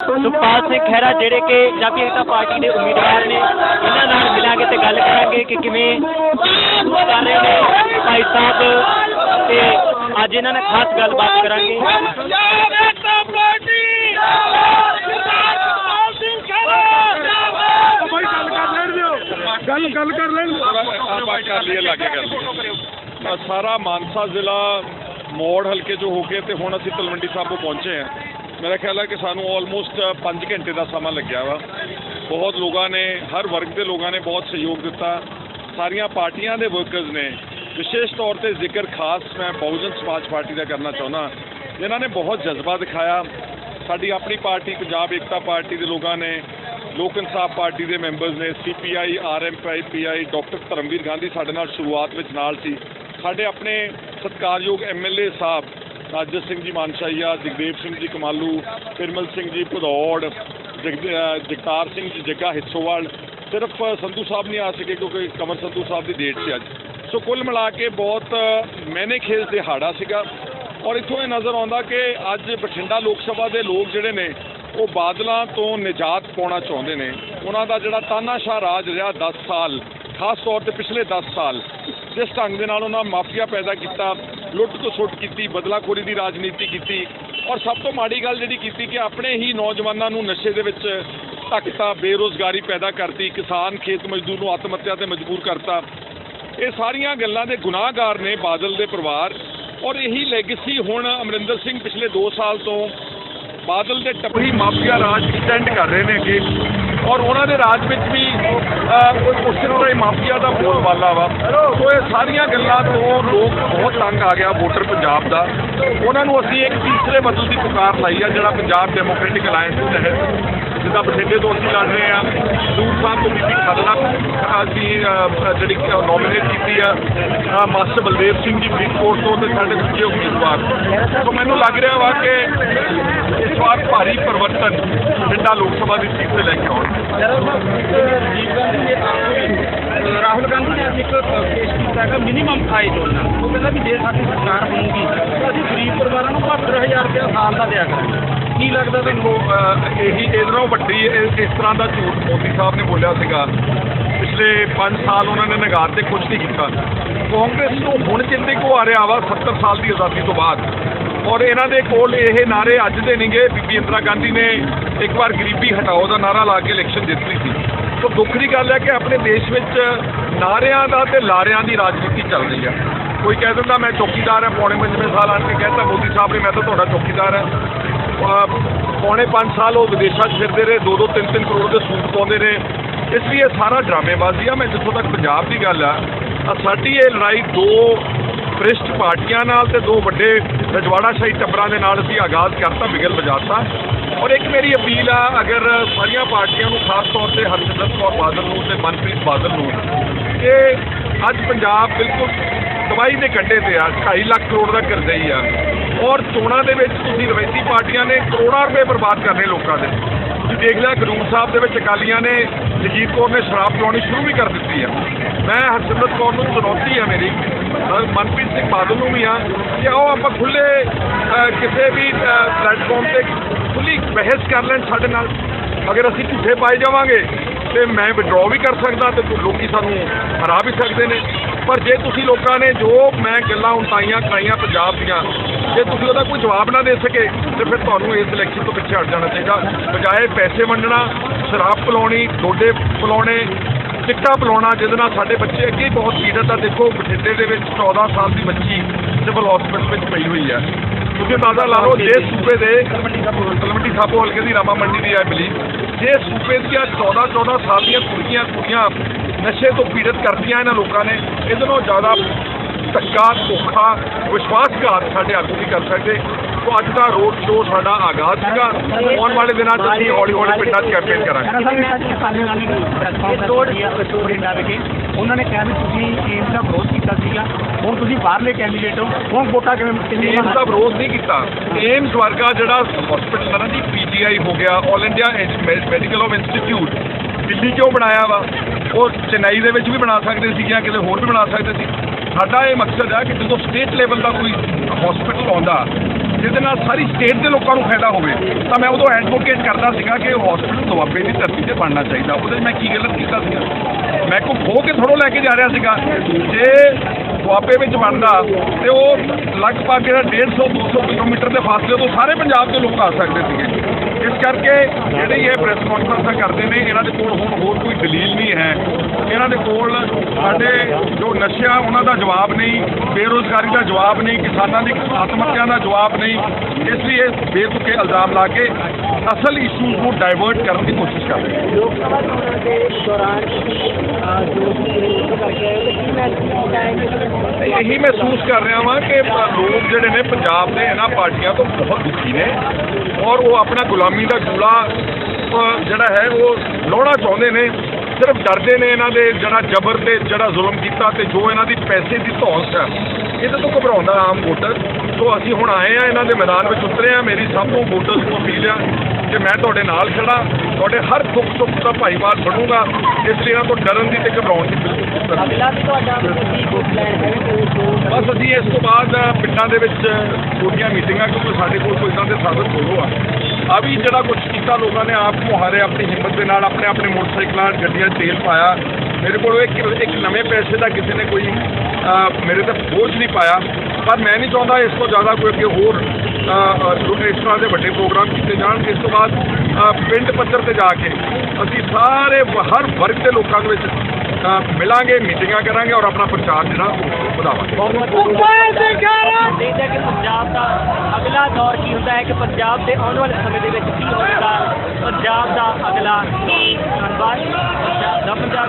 ਸੁਖਪਾਲ ਸਿੰਘ ਖਹਿਰਾ ਜਿਹੜੇ ਕਿ ਪੰਜਾਬੀ ਏਕਤਾ ਪਾਰਟੀ ਦੇ ਉਮੀਦਵਾਰ ਨੇ ਇਹਨਾਂ ਨਾਲ ਮਿਲਾਂਗੇ ਤੇ ਗੱਲ ਕਰਾਂਗੇ ਕਿ ਕਿਵੇਂ ਕਰ ਰਹੇ ਨੇ ਭਾਈ ਸਾਹਿਬ ਤੇ ਅੱਜ ਇਹਨਾਂ ਨਾਲ ਖਾਸ ਗੱਲਬਾਤ ਕਰਾਂਗੇ। ਪੰਜਾਬ ਏਕਤਾ ਪਾਰਟੀ ਗੱਲ ਗੱਲ ਗੱਲ ਕਰ ਲੈਣ। ਆਪਾਂ ਕਰ ਲਈਏ ਲਾਗੇ ਤਾਂ ਸਾਰਾ ਮਾਨਸਾ ਜ਼ਿਲ੍ਹਾ ਮੋੜ ਹਲਕੇ ਚੋਂ ਹੋ ਕੇ ਤੇ ਹੁਣ ਅਸੀਂ ਤਲਵੰਡੀ ਸਾਬੋ ਪਹੁੰਚੇ ਹਾਂ। ਮੇਰਾ ਖਿਆਲ ਹੈ ਕਿ ਸਾਨੂੰ ਆਲਮੋਸਟ 5 ਘੰਟੇ ਦਾ ਸਮਾਂ ਲੱਗਿਆ ਵਾ। ਬਹੁਤ ਲੋਕਾਂ ਨੇ, ਹਰ ਵਰਗ ਦੇ ਲੋਕਾਂ ਨੇ ਬਹੁਤ ਸਹਿਯੋਗ ਦਿੱਤਾ। ਸਾਰੀਆਂ ਪਾਰਟੀਆਂ ਦੇ ਵਰਕਰਸ ਨੇ। ਵਿਸ਼ੇਸ਼ ਤੌਰ ਤੇ ਜ਼ਿਕਰ ਖਾਸ ਮੈਂ ਬਹੁਜਨ ਸਮਾਜ ਪਾਰਟੀ ਦਾ ਕਰਨਾ ਚਾਹੁੰਦਾ। ਜਿਨ੍ਹਾਂ ਨੇ ਬਹੁਤ ਜਜ਼ਬਾ ਦਿਖਾਇਆ। ਸਾਡੀ ਆਪਣੀ ਪਾਰਟੀ, ਪੰਜਾਬ ਏਕਤਾ ਪਾਰਟੀ ਦੇ ਲੋਕਾਂ ਨੇ, ਲੋਕ ਇਨਸਾਫ ਪਾਰਟੀ ਦੇ ਮੈਂਬਰਸ ਨੇ CPI RMPI PI doctor Dharamvir Gandhi ਸਾਡੇ ਨਾਲ ਸ਼ੁਰੂਆਤ ਵਿੱਚ ਨਾਲ ਸੀ। ਸਾਡੇ ਆਪਣੇ ਸਤਿਕਾਰਯੋਗ ਐਮਐਲਏ ਸਾਹਿਬ ਰਾਜਾ ਸਿੰਘ ਜੀ ਮਾਨਸਾਈਆ, ਜਗਦੇਵ ਸਿੰਘ ਜੀ ਕਮਾਲੂ ਫਿਰਮਲ ਸਿੰਘ ਜੀ ਭਦੌੜ ਜਗਦ- ਜਗਤਾਰ ਸਿੰਘ ਜੀ ਜੱਗਾ ਹਿੱਸੋਵਾਲ, ਸਿਰਫ ਸੰਧੂ ਸਾਹਿਬ ਨਹੀਂ ਆ ਸਕੇ ਕਿਉਂਕਿ ਕਮਰ ਸੰਧੂ ਸਾਹਿਬ ਦੀ ਡੇਟ ਸੀ ਅੱਜ। ਸੋ ਕੁੱਲ ਮਿਲਾ ਕੇ ਬਹੁਤ ਮੈਨੇ ਖੇਸ ਦਿਹਾੜਾ ਸੀਗਾ। ਔਰ ਇੱਥੋਂ ਇਹ ਨਜ਼ਰ ਆਉਂਦਾ ਕਿ ਅੱਜ ਬਠਿੰਡਾ ਲੋਕ ਸਭਾ ਦੇ ਲੋਕ ਜਿਹੜੇ ਨੇ, ਉਹ ਬਾਦਲਾਂ ਤੋਂ ਨਿਜਾਤ ਪਾਉਣਾ ਚਾਹੁੰਦੇ ਨੇ। ਉਹਨਾਂ ਦਾ ਜਿਹੜਾ ਤਾਨਾਸ਼ਾਹ ਰਾਜ ਰਿਹਾ 10 ਸਾਲ, ਖਾਸ ਤੌਰ ਤੇ ਪਿਛਲੇ 10 ਸਾਲ, ਜਿਸ ਢੰਗ ਦੇ ਨਾਲ ਉਹਨਾਂ ਮਾਫੀਆ ਪੈਦਾ ਕੀਤਾ ਲੁੱਟ ਤੋਂ ਸੁੱਟ ਕੀਤੀ, ਬਦਲਾਖੋਰੀ ਦੀ ਰਾਜਨੀਤੀ ਕੀਤੀ ਔਰ ਸਭ ਤੋਂ ਮਾੜੀ ਗੱਲ ਜਿਹੜੀ ਕੀਤੀ ਕਿ ਆਪਣੇ ਹੀ ਨੌਜਵਾਨਾਂ ਨੂੰ ਨਸ਼ੇ ਦੇ ਵਿੱਚ ਧੱਕਤਾ, ਬੇਰੋਜ਼ਗਾਰੀ ਪੈਦਾ ਕਰਤੀ, ਕਿਸਾਨ ਖੇਤ ਮਜ਼ਦੂਰ ਨੂੰ ਆਤਮ ਹੱਤਿਆ ਤੇ ਮਜਬੂਰ ਕਰਤਾ। ਇਹ ਸਾਰੀਆਂ ਗੱਲਾਂ ਦੇ ਗੁਨਾਹਗਾਰ ਨੇ ਬਾਦਲ ਦੇ ਪਰਿਵਾਰ ਔਰ ਇਹੀ ਲੈਗੇਸੀ ਹੁਣ ਅਮਰਿੰਦਰ ਸਿੰਘ ਪਿਛਲੇ 2 ਸਾਲ ਤੋਂ ਬਾਦਲ ਦੇ ਟੱਪਰੀ ਮਾਫੀਆ ਰਾਜ ਐਕਸਟੈਂਡ ਕਰ ਰਹੇ ਨੇ ਅੱਗੇ। ਔਰ ਉਹਨਾਂ ਦੇ ਰਾਜ ਵਿੱਚ ਵੀ ਅਹ, ਕੋਈ ਉਸ ਦਾ ਹੀ ਮਾਫੀਆ ਦਾ ਬੋਲਬਾਲਾ ਵਾ। ਸੋ ਇਹ ਸਾਰੀਆਂ ਗੱਲਾਂ ਤੋਂ ਲੋਕ ਬਹੁਤ ਤੰਗ ਆ ਗਿਆ ਵੋਟਰ ਪੰਜਾਬ ਦਾ। ਉਹਨਾਂ ਨੂੰ ਅਸੀਂ ਇੱਕ ਤੀਸਰੇ ਬਦਲ ਦੀ ਪੁਕਾਰ ਲਾਈ ਆ ਜਿਹੜਾ ਪੰਜਾਬ ਡੈਮੋਕ੍ਰੈਟਿਕ ਅਲਾਇੰਸ ਦੇ ਤਹਿਤ ਜਿੱਦਾਂ ਬਠਿੰਡੇ ਤੋਂ ਅਸੀਂ ਲੜ ਰਹੇ ਆ ਦੂਰ ਸਾਹਿਬ ਤੋਂ ਬੀਬੀ ਖਦਨਾ ਅਸੀਂ ਜਿਹੜੀ ਨੋਮੀਨੇਟ ਕੀਤੀ ਆ ਮਾਸਟਰ ਬਲਦੇਵ ਸਿੰਘ ਜੀ ਫਰੀਦਕੋਟ ਤੋਂ ਤੇ ਸਾਡੇ ਦੂਜੇ ਉਮੀਦਵਾਰ। ਸੋ ਮੈਨੂੰ ਲੱਗ ਰਿਹਾ ਵਾ ਕਿ ਇਸ ਵਾਰ ਭਾਰੀ ਪਰਿਵਰਤਨ ਬਠਿੰਡਾ ਲੋਕ ਸਭਾ ਦੀ ਸੀਟ ਤੇ ਲੈ ਕੇ ਆਉਣ। ਰਾਹੁਲ ਗਾਂਧੀ ਨੇ ਅੱਜ ਇੱਕ ਪੇਸ਼ ਕੀਤਾ ਹੈਗਾ ਮਿਨੀਮਮ ਆਈ ਯੋਜਨਾ ਉਹ ਕਹਿੰਦਾ ਵੀ ਜੇ ਸਾਡੀ ਸਰਕਾਰ ਬਣੂਗੀ ਤਾਂ ਅਸੀਂ ਗਰੀਬ ਪਰਿਵਾਰਾਂ ਨੂੰ 72000 ਰੁਪਏ ਸਾਲ ਦਾ ਦਿਆ ਕਰਾਂਗੇ। ਕੀ ਲੱਗਦਾ ਅਹ, ਇਹੀ ਇਹਦੇ ਵੱਡੀ ਇਸ ਤਰ੍ਹਾਂ ਦਾ ਝੂਠ ਮੋਦੀ ਸਾਹਿਬ ਨੇ ਬੋਲਿਆ ਸੀਗਾ। ਪਿਛਲੇ 5 ਸਾਲ ਉਹਨਾਂ ਨੇ ਨਗਾਰ ਤੇ ਕੁਝ ਨਹੀਂ ਕੀਤਾ। ਕਾਂਗਰਸ ਨੂੰ ਹੁਣ ਚਿੰਤੇ ਕੋ ਆ ਰਿਹਾ ਵਾ 70 ਸਾਲ ਦੀ ਆਜ਼ਾਦੀ ਤੋਂ ਬਾਅਦ। ਔਰ ਇਹਨਾਂ ਦੇ ਕੋਲ ਇਹ ਨਾਰੇ ਅੱਜ ਦੇ ਨਹੀਂਗੇ ਬੀਬੀ ਇੰਦਰਾ ਗਾਂਧੀ ਨੇ ਇੱਕ ਵਾਰ ਗਰੀਬੀ ਹਟਾਓ ਦਾ ਨਾਰਾ ਲਾ ਕੇ ਇਲੈਕਸ਼ਨ ਜਿੱਤ ਲਈ ਸੀ। ਸੋ ਦੁੱਖ ਦੀ ਗੱਲ ਹੈ ਕਿ ਆਪਣੇ ਦੇਸ਼ ਵਿੱਚ ਨਾਰਿਆਂ ਦਾ ਤੇ ਲਾਰਿਆਂ ਦੀ ਰਾਜਨੀਤੀ ਚੱਲ ਰਹੀ ਹੈ। ਕੋਈ ਕਹਿ ਦਿੰਦਾ, ਮੈਂ ਚੌਕੀਦਾਰ ਹਾਂ, ਪੌਣੇ ਪੰਜਵੇਂ ਸਾਲ ਆਣ ਕੇ ਕਹਿੰਦਾ ਮੋਦੀ ਸਾਹਿਬ ਨੇ, ਮੈਂ ਤਾਂ ਤੁਹਾਡਾ ਚੌਕੀਦਾਰ ਹਾਂ। ਪੌਣੇ 5 ਸਾਲ ਉਹ ਵਿਦੇਸ਼ਾਂ 'ਚ ਫਿਰਦੇ ਰਹੇ 2-2 3-3 ਕਰੋੜ ਦੇ ਸੂਟ ਪਾਉਂਦੇ ਰਹੇ। ਇਸ ਲਈ ਇਹ ਸਾਰਾ ਡਰਾਮੇਬਾਜ਼ੀ ਆ। ਮੈਂ ਜਿੱਥੋਂ ਤੱਕ ਪੰਜਾਬ ਦੀ ਗੱਲ ਆ ਸਾਡੀ ਇਹ ਲੜਾਈ ਦੋ ਭ੍ਰਿਸ਼ਟ ਪਾਰਟੀਆਂ ਨਾਲ ਤੇ ਦੋ ਵੱਡੇ ਰਜਵਾੜਾਸ਼ਾਹੀ ਟੱਬਰਾਂ ਦੇ ਨਾਲ ਅਸੀਂ ਆਗਾਜ਼ ਕਰਤਾ ਬਿਗਲ ਵਜਾਤਾ। ਔਰ ਇੱਕ ਮੇਰੀ ਅਪੀਲ ਆ, ਅਗਰ ਸਾਰੀਆਂ ਪਾਰਟੀਆਂ ਨੂੰ ਖਾਸ ਤੌਰ ਤੇ ਹਰਸਿਮਰਤ ਕੌਰ ਬਾਦਲ ਨੂੰ ਤੇ ਮਨਪ੍ਰੀਤ ਬਾਦਲ ਨੂੰ, ਕਿ ਅੱਜ ਪੰਜਾਬ ਬਿਲਕੁਲ ਤਬਾਹੀ ਦੇ ਕੰਢੇ ਤੇ ਆ 2.5 ਲੱਖ ਕਰੋੜ ਦਾ ਕਰਜ਼ਾ ਹੀ ਆ। ਔਰ ਚੋਣਾਂ ਦੇ ਵਿੱਚ ਤੁਸੀਂ ਰਵਾਇਤੀ ਪਾਰਟੀਆਂ ਨੇ ਕਰੋੜਾਂ ਰੁਪਏ ਬਰਬਾਦ ਕਰਨੇ ਲੋਕਾਂ ਦੇ। ਤੁਸੀਂ ਦੇਖ ਲਿਆ ਗਰੂਰ ਸਾਹਿਬ ਦੇ ਵਿੱਚ ਅਕਾਲੀਆਂ ਨੇ ਜਗਜੀਤ ਕੌਰ ਨੇ ਸ਼ਰਾਬ ਪਿਲਾਉਣੀ ਸ਼ੁਰੂ ਵੀ ਕਰ ਦਿੱਤੀ ਆ। ਮੈਂ ਹਰਸਿਮਰਤ ਕੌਰ ਨੂੰ ਚੁਣੌਤੀ ਆ ਮੇਰੀ। ਮਨਪ੍ਰੀਤ ਸਿੰਘ ਬਾਦਲ ਨੂੰ ਵੀ ਆ। ਕਿ ਆਓ ਆਪਾਂ ਖੁੱਲੇ ਕਿਸੇ ਵੀ ਪਲੇਟਫਾਰਮ ਤੇ ਖੁੱਲੀ ਬਹਿਸ ਕਰ ਲੈਣ ਸਾਡੇ ਨਾਲ। ਅਗਰ ਅਸੀਂ ਝੂਠੇ ਪਾਏ ਜਾਵਾਂਗੇ, ਤੇ ਮੈਂ ਵਿਡਰਾਅ ਵੀ ਕਰ ਸਕਦਾ ਤੇ ਲੋਕੀ ਸਾਨੂੰ ਹਰਾ ਵੀ ਸਕਦੇ ਨੇ। ਪਰ ਜੇ ਤੁਸੀਂ ਲੋਕਾਂ ਨੇ ਜੋ ਮੈਂ ਗੱਲਾਂ ਉਣਤਾਈਆਂ ਕਰਾਈਆਂ ਪੰਜਾਬ ਦੀਆਂ, ਜੇ ਤੁਸੀਂ ਉਹਦਾ ਕੋਈ ਜਵਾਬ ਨਾ ਦੇ ਸਕੇ, ਤੇ ਫਿਰ ਤੁਹਾਨੂੰ ਇਸ ਇਲੈਕਸ਼ਨ ਤੋਂ ਪਿੱਛੇ ਹਟ ਜਾਣਾ ਚਾਹੀਦਾ। ਬਜਾਏ ਪੈਸੇ ਵੰਡਣਾ ਸ਼ਰਾਬ ਪਿਲਾਉਣੀ ਡੋਡੇ ਪਿਲਾਉਣੇ ਟਿੱਕਾ ਪਿਲਾਉਣਾ ਜਿਹਦੇ ਨਾਲ ਸਾਡੇ ਬੱਚੇ ਅੱਗੇ ਬਹੁਤ ਪੀੜਤ ਆ ਦੇਖੋ ਬਠਿੰਡੇ ਦੇ ਵਿੱਚ 14 ਸਾਲ ਦੀ ਬੱਚੀ ਸਿਵਲ ਹਸਪੀਟਲ ਵਿੱਚ ਪਈ ਹੋਈ ਹੈ। ਤੁਸੀਂ ਅੰਦਾਜ਼ਾ ਲਾ ਲਓ ਜੇ ਸੂਬੇ ਦੇ ਤਲਵੰਡੀ ਸਾਬੋ ਹਲਕੇ ਦੀ। ਰਾਮਾ ਮੰਡੀ ਦੀ ਆਈ ਬਲੀਵ ਜੇ ਸੂਬੇ ਦੀਆਂ 14 14 ਸਾਲ ਦੀਆਂ ਕੁੜੀਆਂ ਕੁੜੀਆਂ ਨਸ਼ੇ ਤੋਂ ਪੀੜਤ ਕਰਦੀਆਂ ਇਹਨਾਂ ਲੋਕਾਂ ਨੇ ਇਹਦੇ ਨਾਲੋਂ ਜ਼ਿਆਦਾ ਧੱਕਾ ਧੋਖਾ ਵਿਸ਼ਵਾਸਘਾਤ ਸਾਡੇ ਆਗੂ ਨਹੀਂ ਕਰ ਸਕਦੇ। ਸੋ ਅੱਜ ਦਾ ਰੋਡ ਸ਼ੋਅ ਸਾਡਾ ਆਗਾਜ਼ ਸੀਗਾ। ਆਉਣ ਵਾਲੇ ਦਿਨਾਂ 'ਚ ਅਸੀਂ ਹੌਲੀ ਹੌਲੀ ਪਿੰਡਾਂ 'ਚ ਕੈਂਪੇਨ ਕਰਾਂਗੇ। ਉਹਨਾਂ ਨੇ ਕਿਹਾ ਵੀ ਤੁਸੀਂ ਏਮਸ ਦਾ ਵਿਰੋਧ ਕੀਤਾ ਸੀਗਾ। ਹੁਣ ਤੁਸੀਂ ਬਾਹਰਲੇ ਕੈਂਡੀਡੇਟ ਹੋ। ਹੁਣ ਵੋਟਾਂ ਕਿਵੇਂ ਏਮਸ ਦਾ ਵਿਰੋਧ ਨਹੀਂ ਕੀਤਾ। ਏਮਸ ਵਰਗਾ ਜਿਹੜਾ ਹਸਪੀਟਲ ਹੈ ਨਾ ਜੀ ਪੀਜੀਆਈ ਹੋ ਗਿਆ all India medical of institute Delhi ਕਿਉਂ ਬਣਾਇਆ ਵਾ। ਉਹ ਚੇਨਈ ਦੇ ਵਿੱਚ ਵੀ ਬਣਾ ਸਕਦੇ ਸੀ ਜਾਂ ਕਿਤੇ ਹੋਰ ਵੀ ਬਣਾ ਸਕਦੇ ਸੀ। ਸਾਡਾ ਇਹ ਮਕਸਦ ਹੈ ਕਿ ਜਦੋਂ ਸਟੇਟ ਲੈਵਲ ਦਾ ਕੋਈ ਹਸਪੀਟਲ ਆਉਂਦਾ ਜਿਹਦੇ ਨਾਲ ਸਾਰੀ ਸਟੇਟ ਦੇ ਲੋਕਾਂ ਨੂੰ ਫਾਇਦਾ ਹੋਵੇ, ਤਾਂ ਮੈਂ ਉਦੋਂ ਐਡਵੋਕੇਟ ਕਰਦਾ ਸੀਗਾ ਕਿ ਹਸਪੀਟਲ ਦੁਆਬੇ ਦੀ ਧਰਤੀ ਤੇ ਬਣਨਾ ਚਾਹੀਦਾ। ਉਹਦੇ 'ਚ ਮੈਂ ਕੀ ਗਲਤ ਕੀਤਾ ਸੀਗਾ? ਮੈਂ ਕੋ ਖੋ ਕੇ ਥੋੜੋ ਲੈ ਕੇ ਜਾ ਰਿਹਾ ਸੀਗਾ। ਜੇ ਦੁਆਬੇ ਵਿੱਚ ਬਣਦਾ ਤੇ ਉਹ ਲਗਭਗ ਜਿਹੜਾ 150 200 ਕਿਲੋਮੀਟਰ ਦੇ ਫਾਸਲੇ ਤੋਂ ਸਾਰੇ ਪੰਜਾਬ ਦੇ ਲੋਕ ਆ ਸਕਦੇ ਸੀਗੇ। ਇਸ ਕਰਕੇ ਜਿਹੜੀ ਇਹ ਪ੍ਰੈਸ ਕਾਨਫਰੰਸਾਂ ਕਰਦੇ ਨੇ, ਇਹਨਾਂ ਦੇ ਕੋਲ ਹੁਣ ਹੋਰ ਕੋਈ ਦਲੀਲ ਨਹੀਂ ਹੈ। ਇਹਨਾਂ ਦੇ ਕੋਲ ਸਾਡੇ ਜੋ ਨਸ਼ਿਆਂ, ਉਹਨਾਂ ਦਾ ਜਵਾਬ ਨਹੀਂ, ਬੇਰੋਜ਼ਗਾਰੀ ਦਾ ਜਵਾਬ ਨਹੀਂ, ਕਿਸਾਨਾਂ ਦੀ ਆਤਮ ਹੱਤਿਆ ਦਾ ਜਵਾਬ ਨਹੀਂ। ਇਸ ਲਈ ਇਹ ਬੇਤੁਕੇ ਇਲਜ਼ਾਮ ਲਾ ਕੇ ਅਸਲ ਇਸ਼ੂਜ਼ ਨੂੰ ਡਾਇਵਰਟ ਕਰਨ ਦੀ ਕੋਸ਼ਿਸ਼ ਕਰ ਰਹੇ ਨੇ। ਲੋਕ ਸਭਾ ਚੋਣਾਂ ਦੇ ਦੌਰਾਨ ਇਹੀ ਮਹਿਸੂਸ ਕਰ ਰਿਹਾ ਵਾਂ ਕਿ ਲੋਕ ਜਿਹੜੇ ਨੇ ਪੰਜਾਬ ਦੇ ਇਹਨਾਂ ਪਾਰਟੀਆਂ ਤੋਂ ਬਹੁਤ ਦੁਖੀ ਨੇ ਔਰ ਉਹ ਆਪਣਾ ਗੁਲਾਮੀ ਦਾ ਚੂੜਾ ਜਿਹੜਾ ਹੈ, ਉਹ ਲਾਉਣਾ ਚਾਹੁੰਦੇ ਨੇ, ਸਿਰਫ ਡਰਦੇ ਨੇ ਇਹਨਾਂ ਦੇ, ਜਿਹੜਾ ਜ਼ਬਰ ਤੇ, ਜਿਹੜਾ ਜ਼ੁਲਮ ਕੀਤਾ ਤੇ ਜੋ ਇਹਨਾਂ ਦੀ ਪੈਸੇ ਦੀ ਧੌਂਸ ਹੈ ਇਹਦੇ ਤੋਂ ਘਬਰਾਉਂਦਾ ਆਮ ਵੋਟਰ। ਸੋ ਅਸੀਂ ਹੁਣ ਆਏ ਆ ਇਹਨਾਂ ਦੇ ਮੈਦਾਨ ਵਿੱਚ ਉਤਰੇ ਆ, ਮੇਰੀ ਸਭ ਨੂੰ ਵੋਟਰਸ ਨੂੰ ਅਪੀਲ ਆ ਕਿ ਮੈਂ ਤੁਹਾਡੇ ਨਾਲ ਖੜਾ ਤੁਹਾਡੇ ਹਰ ਦੁੱਖ ਸੁੱਖ ਦਾ ਭਾਈਵਾਲ ਬਣੂਗਾ ਇਸ ਲਈ ਇਹਨਾਂ ਤੋਂ ਡਰਨ ਦੀ ਤੇ ਘਬਰਾਉਣ ਦੀ ਬਿਲਕੁਲ ਜ਼ਰੂਰਤ ਨਹੀਂ। ਅਗਲਾ ਵੀ ਤੁਹਾਡਾ ਕੀ ਲੈਣ ਹੈ ਬਸ ਅਸੀਂ ਇਸ ਤੋਂ ਬਾਅਦ ਪਿੰਡਾਂ ਦੇ ਵਿੱਚ ਛੋਟੀਆਂ ਮੀਟਿੰਗਾਂ ਕਿਉਂਕਿ ਸਾਡੇ ਕੋਲ ਕੋਈ ਇਦਾਂ ਦੇ ਸਾਧਨ ਥੋੜ੍ਹੋ ਆ। ਆ ਵੀ ਜਿਹੜਾ ਕੁਝ ਕੀਤਾ ਲੋਕਾਂ ਨੇ ਆਪ ਨੂੰ ਹਾਰੇ ਆਪਣੀ ਹਿੰਮਤ ਦੇ ਨਾਲ ਆਪਣੇ ਆਪਣੇ ਮੋਟਰਸਾਈਕਲਾਂ ਗੱਡੀਆਂ ਤੇਲ ਪਾਇਆ। ਮੇਰੇ ਕੋਲ ਇੱਕ ਇੱਕ ਨਵੇਂ ਪੈਸੇ ਦਾ ਕਿਸੇ ਨੇ ਕੋਈ ਮੇਰੇ ਤੇ ਬੋਝ ਨਹੀਂ ਪਾਇਆ। ਪਰ ਮੈਂ ਨਹੀਂ ਚਾਹੁੰਦਾ ਇਸ ਤੋਂ ਜ਼ਿਆਦਾ ਕੋਈ ਅੱਗੇ ਹੋਰ ਅਹ, ਇਸ ਤਰ੍ਹਾਂ ਦੇ ਵੱਡੇ ਪ੍ਰੋਗਰਾਮ ਕੀਤੇ ਜਾਣ ਇਸ ਤੋਂ ਬਾਅਦ ਪਿੰਡ ਪੱਧਰ ਤੇ ਜਾ ਕੇ ਅਸੀਂ ਸਾਰੇ ਹਰ ਵਰਗ ਦੇ ਲੋਕਾਂ ਦੇ ਵਿੱਚ ਮਿਲਾਂਗੇ ਮੀਟਿੰਗਾਂ ਕਰਾਂਗੇ ਔਰ ਆਪਣਾ ਪ੍ਰਚਾਰ ਜਿਹੜਾ ਉਹ ਵਧਾਵਾਂਗੇ। ਪੰਜਾਬ ਦਾ ਅਗਲਾ ਦੌਰ ਕੀ ਹੁੰਦਾ ਹੈ ਕਿ ਪੰਜਾਬ ਦੇ ਆਉਣ ਵਾਲੇ ਸਮੇਂ ਦੇ ਵਿੱਚ ਕੀ ਹੋਵੇਗਾ ਪੰਜਾਬ ਦਾ ਅਗਲਾ ਧੰਨਵਾਦ। ਪੰਜਾਬ ਦਾ ਪੰਜਾਬ